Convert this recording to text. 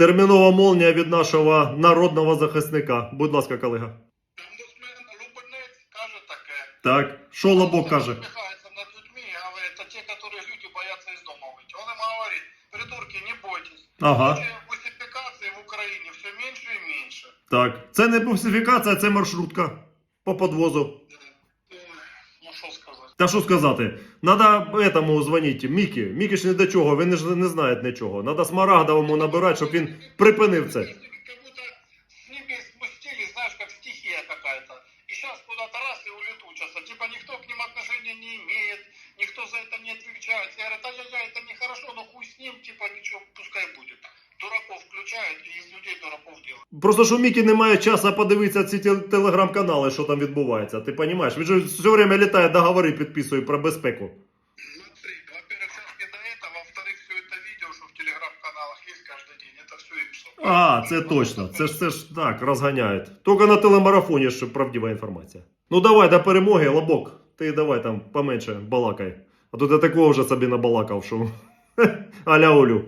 Термінова молнія від нашого народного захисника. Будь ласка, колега. Омбудсмен Лубенець каже таке. Так, що Лобок каже? Насмехается над людьми, говорит, это те, которые люди боятся из дома выйти. Он им говорит, придурки, не бойтесь. Ага, Случаев Бусификации в Украине все меньше и меньше. так. Це не бусифікація, це маршрутка по подвозу. Ой, Ну что сказать. Та що сказати? Надо этому дзвонити, Мікі. Мікі ж не до чого, він ж не знає нічого. Надо Смарагдовому набирати, щоб він припинив це. Как будто с ними спустились, знаешь, как стихия какая-то. И сейчас куда-то раз и улетучатся. Типа никто к ним отношения не имеет, никто за это не отвечает. Я говорю, ай-яй-яй, это нехорошо, но хуй с ним, типа ничего, пускай будет. Дураков включают и из людей дураков делают. Просто що Мікі немає часу подивитися ці тел- телеграм-канали, що там відбувається. Ти розумієш? Він же все время літає, договори підписує про безпеку. Смотри, во-первых, сейчас не до этого, во-вторых, все это видео, что в телеграм-каналах есть каждый день, это все им что. А, це точно. Це ж це ж так, розганяють. Тільки на телемарафоні ж правдива інформація. Ну давай до перемоги, лобок. Ти давай там поменше балакай. А то ти такого вже собі набалакав, що. Аля Олю.